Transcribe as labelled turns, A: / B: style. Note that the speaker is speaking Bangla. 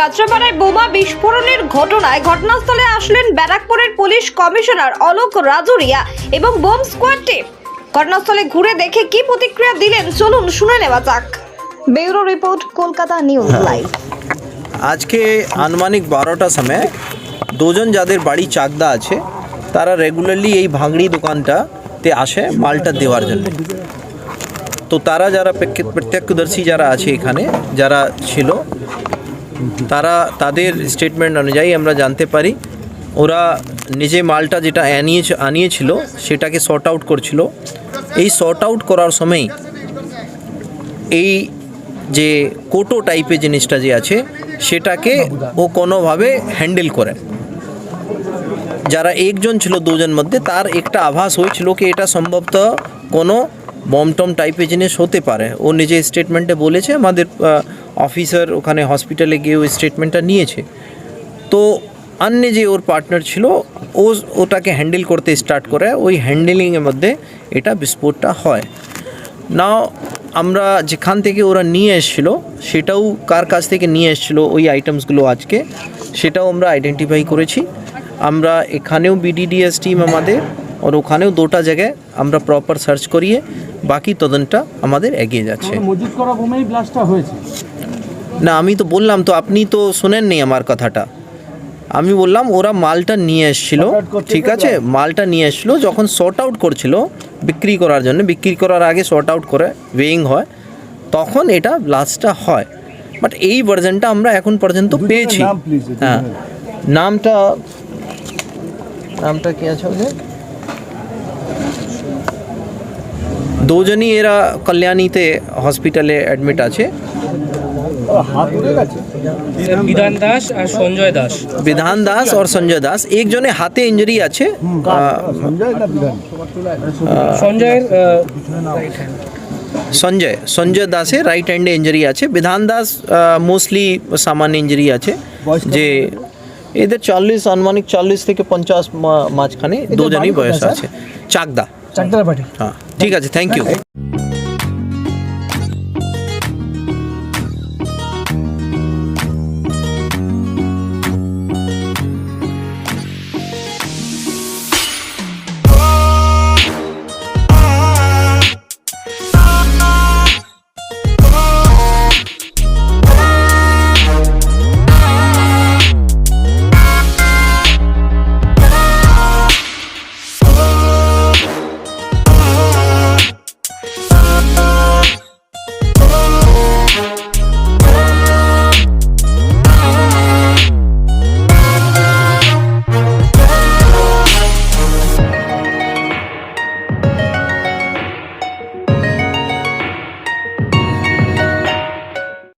A: কাঁচরাপাড়ায় বোমা বিস্ফোরণের ঘটনায় ঘটনাস্থলে আসলেন ব্যারাকপুরের পুলিশ কমিশনার অলোক রাজুরিয়া এবং বোম স্কোয়াড টিম। ঘটনাস্থলে ঘুরে দেখে কি প্রতিক্রিয়া দিলেন চলুন শুনে নেওয়া যাক। Bureau report Kolkata news live.
B: আজকে আনুমানিক বারোটা সময় দুজন যাদের বাড়ি চাকদা আছে তারা রেগুলারলি এই ভাঙড়ি দোকানটাতে আসে মালটা দেওয়ার জন্য। তো তারা যারা প্রত্যক্ষদর্শী যারা আছে এখানে যারা ছিল তারা তাদের স্টেটমেন্ট অনুযায়ী আমরা জানতে পারি। ওরা নিজে মালটা যেটা আনিয়ে আনিয়েছিল, সেটাকে শর্ট আউট করছিল। এই শর্ট আউট করার সময় এই যে কোটো টাইপের জিনিসটা যে আছে, সেটাকে ও কোনোভাবে হ্যান্ডেল করে। যারা একজন ছিল দুজন মধ্যে, তার একটা আভাস হয়েছিল কি এটা সম্ভবত কোনো বমটম টাইপের জিনিস হতে পারে। ও নিজে স্টেটমেন্টে বলেছে, আমাদের অফিসার ওখানে হসপিটালে গিয়ে ওই স্টেটমেন্টটা নিয়েছে। তো অন্য যে ওর পার্টনার ছিল, ও ওটাকে হ্যান্ডেল করতে স্টার্ট করে, ওই হ্যান্ডেলিংয়ের মধ্যে এটা বিস্ফোরটা হয়। না আমরা যেখান থেকে ওরা নিয়ে এসেছিল, সেটাও কার কাছ থেকে নিয়ে এসেছিল, ওই আইটেমসগুলো আজকে, সেটাও আমরা আইডেন্টিফাই করেছি। আমরা এখানেও বিডিডিএস টিম আমাদের, আর ওখানেও দুটা জায়গায় আমরা প্রপার সার্চ করিয়ে বাকি তদন্তটা আমাদের এগিয়ে যাচ্ছে।
C: মজুত করা বোমেই ব্লাস্টটা হয়েছে।
B: না আমি তো বললাম তো আপনি তো শোনেননি আমার কথাটা। আমি বললাম ওরা মালটা নিয়ে এসেছিল ঠিক আছে? মালটা নিয়ে এসেছিল যখন শর্ট আউট করছিল বিক্রি করার জন্য বিক্রি করার আগে শর্ট আউট করে ওয়েইং হয় তখন এটা ব্লাস্টটা হয়। বাট এই ভার্জনটা আমরা এখন পর্যন্ত পেয়েছি। হ্যাঁ। নামটা নামটা কি আছে ওদের দুজনই এরা কল্যাণীতে হসপিটালে অ্যাডমিট আছে।
D: বিধান দাস আর সঞ্জয় দাস।
B: বিধান দাস और সঞ্জয় দাস। একজনে হাতে ইঞ্জুরি আছে।
C: সঞ্জয়
D: সঞ্জয়ের
B: সঞ্জয় সঞ্জয় দাসের রাইট হ্যান্ডে ইঞ্জুরি আছে। বিধান দাস মোস্টলি সামান্য ইঞ্জুরি আছে। যে এদের চল্লিশ আনুমানিক চল্লিশ থেকে পঞ্চাশ মা- মাঝখানে দুজনই বয়স আছে। চাকদা।
D: চাকদার
B: হ্যাঁ ঠিক আছে থ্যাংক ইউ